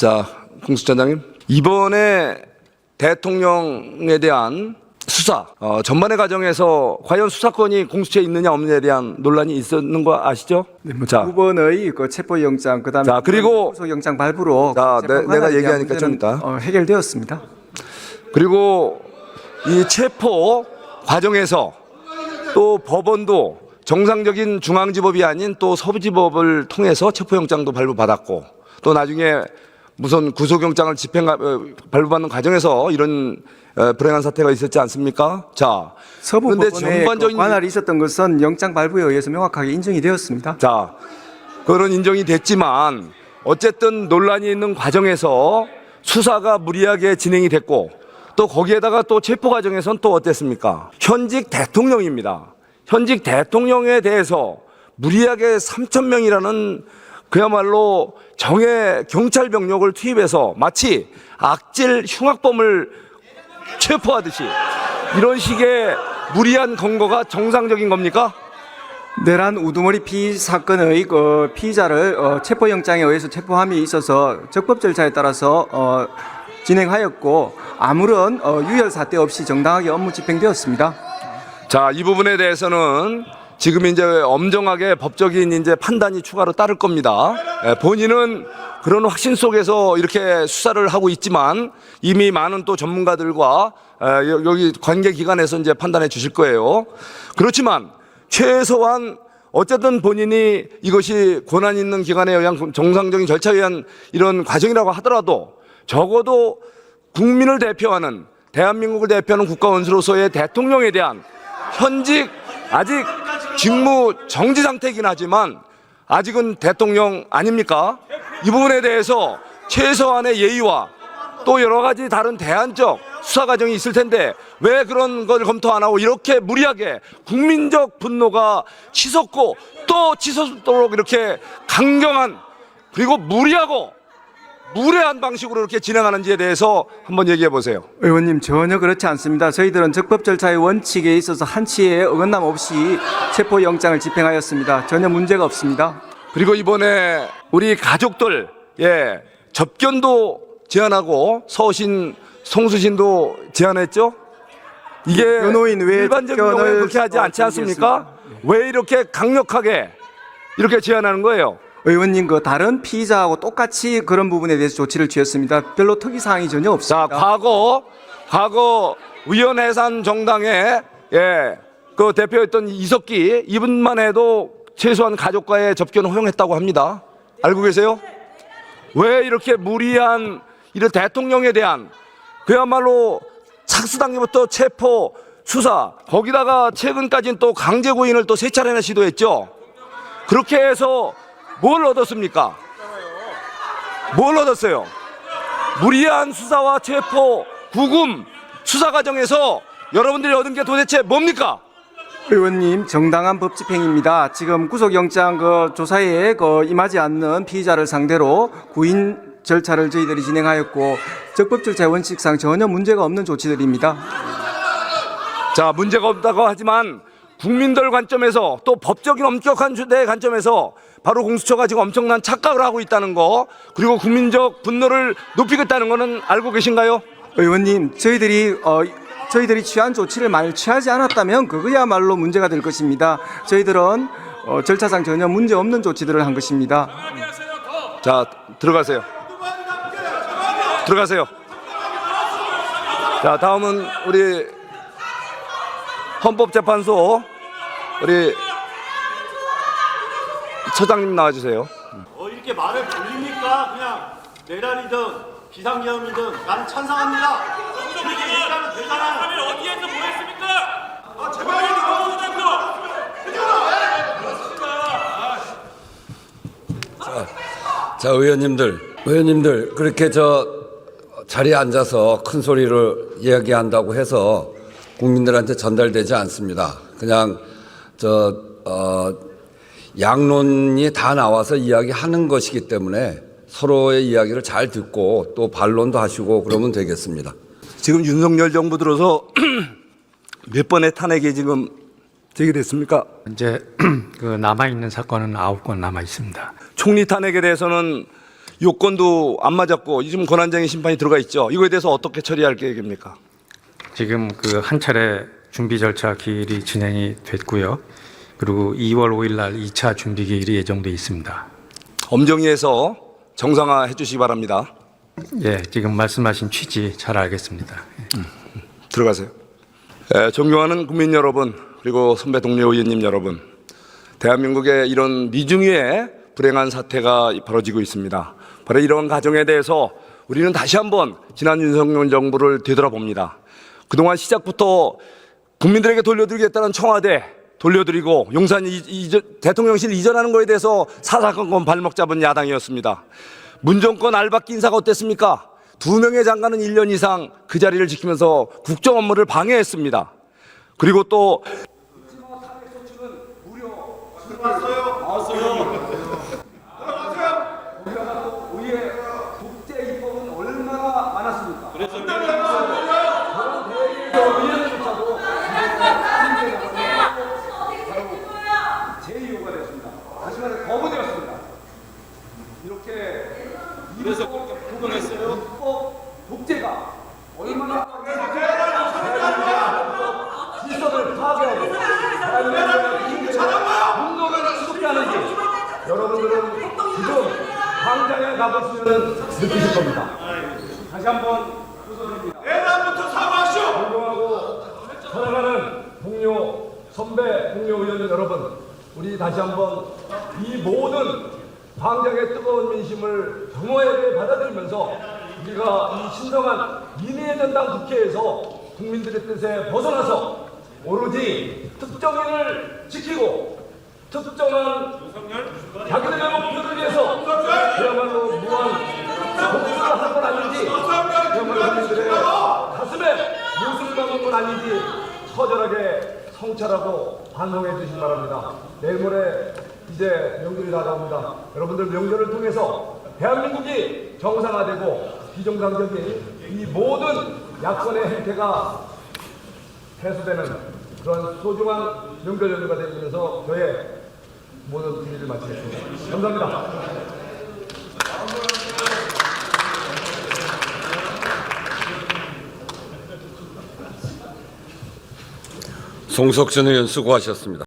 자, 공수처장님. 이번에 대통령에 대한 수사 어, 전반의 과정에서 과연 수사권이 공수처에 있느냐 없느냐에 대한 논란이 있었는 거 아시죠? 자, 두 번의 그 체포영장 그 다음에 자, 그리고- 구속영장 발부로 자, 내- 내가 관할에 대한 얘기하니까 좀 문제는, 이따. 어, 해결되었습니다. 그리고 이 체포 과정에서 또 법원도 정상적인 중앙지법이 아닌 또 서부지법을 통해서 체포영장도 발부받았고 또 나중에 무슨 구속영장을 집행 어, 발부받는 과정에서 이런 어, 불행한 사태가 있었지 않습니까? 자, 서부 그런데 법원의 전반적인 그 관할이 있었던 것은 영장 발부에 의해서 명확하게 인정이 되었습니다. 자, 그런 인정이 됐지만 어쨌든 논란이 있는 과정에서 수사가 무리하게 진행이 됐고 또 거기에다가 또 체포 과정에선 또 어땠습니까? 현직 대통령입니다. 현직 대통령에 대해서 무리하게 3천 명이라는 그야말로 정예 경찰 병력을 투입해서 마치 악질 흉악범을 체포하듯이 이런 식의 무리한 검거가 정상적인 겁니까? 내란 우두머리 피의 사건의 그 피의자를 어, 체포영장에 의해서 체포함이 있어서 적법 절차에 따라서 어, 진행하였고 아무런 어, 유혈 사태 없이 정당하게 업무 집행되었습니다. 자, 이 부분에 대해서는 지금 이제 엄정하게 법적인 이제 판단이 추가로 따를 겁니다. 예, 본인은 그런 확신 속에서 이렇게 수사를 하고 있지만 이미 많은 또 전문가들과 에, 여- 여기 관계 기관에서 이제 판단해 주실 거예요. 그렇지만 최소한 어쨌든 본인이 이것이 권한 있는 기관에 의한 정상적인 절차에 의한 이런 과정이라고 하더라도 적어도 국민을 대표하는 대한민국을 대표하는 국가원수로서의 대통령에 대한 현직 아직 직무 정지 상태이긴 하지만 아직은 대통령 아닙니까? 이 부분에 대해서 최소한의 예의와 또 여러 가지 다른 대안적 수사 과정이 있을 텐데 왜 그런 걸 검토 안 하고 이렇게 무리하게 국민적 분노가 치솟고 또 치솟도록 이렇게 강경한 그리고 무리하고 무례한 방식으로 이렇게 진행하는지에 대해서 한번 얘기해 보세요. 의원님 전혀 그렇지 않습니다. 저희들은 적법 절차의 원칙에 있어서 한치의 어긋남 없이 체포 영장을 집행하였습니다. 전혀 문제가 없습니다. 그리고 이번에 우리 가족들 예 접견도 제안하고 서신 송수신도 제안했죠. 이게 변호인 외 일반적인 경우에 그렇게 하지 않지 어, 않습니까? 왜 이렇게 강력하게 이렇게 제안하는 거예요? 의원님 그 다른 피의자하고 똑같이 그런 부분에 대해서 조치를 취했습니다. 별로 특이 사항이 전혀 자, 없습니다. 과거 과거 위원회산 정당의 예, 그 대표였던 이석기 이분만 해도 최소한 가족과의 접견을 허용했다고 합니다. 알고 계세요? 왜 이렇게 무리한 이런 대통령에 대한 그야말로 착수단계부터 체포 수사 거기다가 최근까지는 또 강제 구인을 또 세 차례나 시도했죠. 그렇게 해서 뭘 얻었습니까? 뭘 얻었어요? 무리한 수사와 체포, 구금, 수사 과정에서 여러분들이 얻은 게 도대체 뭡니까? 의원님 정당한 법 집행입니다. 지금 구속영장 그 조사에 그 임하지 않는 피의자를 상대로 구인 절차를 저희들이 진행하였고 적법 절차의 원칙상 전혀 문제가 없는 조치들입니다. 자, 문제가 없다고 하지만 국민들 관점에서 또 법적인 엄격한 주대 관점에서 바로 공수처가 지금 엄청난 착각을 하고 있다는 거 그리고 국민적 분노를 높이겠다는 거는 알고 계신가요? 의원님 저희들이 어, 저희들이 취한 조치를 만일 취하지 않았다면 그거야말로 문제가 될 것입니다. 저희들은 어, 절차상 전혀 문제 없는 조치들을 한 것입니다. 자, 들어가세요. 들어가세요. 자, 다음은 우리 헌법재판소 우리 처장님 나와주세요. 어, 이렇게 말을 돌립니까? 그냥 내란이든 비상계엄이든 나는 찬성합니다. 이렇게 얘기하면 되잖아요. 어디에서 뭐 했습니까? 아, 제발 좀 자, 의원님들, 의원님들 그렇게 저 자리에 앉아서 큰 소리로 이야기한다고 해서 국민들한테 전달되지 않습니다. 그냥 저 어, 양론이 다 나와서 이야기하는 것이기 때문에 서로의 이야기를 잘 듣고 또 반론도 하시고 그러면 되겠습니다. 지금 윤석열 정부 들어서 몇 번의 탄핵이 지금 제기됐습니까? 이제 그 남아 있는 사건은 아홉 건 남아 있습니다. 총리 탄핵에 대해서는 요건도 안 맞았고 지금 권한쟁의 심판이 들어가 있죠. 이거에 대해서 어떻게 처리할 계획입니까? 지금 그 한 차례 준비 절차 기일이 진행이 됐고요. 그리고 2월 5일 날 2차 준비 기일이 예정돼 있습니다. 엄정위에서 정상화 해 주시기 바랍니다. 예, 지금 말씀하신 취지 잘 알겠습니다. 들어가세요. 에, 존경하는 국민 여러분 그리고 선배 동료 의원님 여러분, 대한민국의 이런 미중의 불행한 사태가 벌어지고 있습니다. 바로 이런 가정에 대해서 우리는 다시 한번 지난 윤석열 정부를 되돌아봅니다. 그동안 시작부터 국민들에게 돌려드리겠다는 청와대 돌려드리고 용산 이, 이전- 대통령실 이전하는 것에 대해서 사사건건 발목 잡은 야당이었습니다. 문정권 알박기 인사가 어땠습니까? 두 명의 장관은 1년 이상 그 자리를 지키면서 국정 업무를 방해했습니다. 그리고 또입법은 얼마나 많았습니까? 제2호가 되었습니다. 다시 말해 거부되었습니다. 이렇게 그래서 부동했어요. 입법 독재가 얼마나 질서를 파괴하고 사람들의 분노를 수습게 하는지 여러분들은 지금 광장에 가보시면 느끼실 겁니다. 다시 한번 호소드립니다. 내란부터 사과하시오. 존경하고 사랑하는 동료 선배 동료 의원 여러분 우리 다시 한번 이 모든 광장의 뜨거운 민심을 겸허하게 받아들이면서 우리가 이 신성한 민의연당 국회에서 국민들의 뜻에 벗어나서 오로지 특정인을 지키고 특정한 자기들의 목표를 위해서 그야말로 무한 복수를 한건 아닌지 그야말로 국민들의 가슴에 못을 박은 건 아닌지 처절하게 성찰하고 반성해 주시기 바랍니다. 내일 모레 이제 명절이 다가옵니다. 여러분들 명절을 통해서 대한민국이 정상화되고 비정상적인 이 모든 야권의 행태가 해소되는 그런 소중한 명절 연휴가 되면서 저의 모든 준비를 마치겠습니다. 감사합니다. 송석준 의원 수고하셨습니다.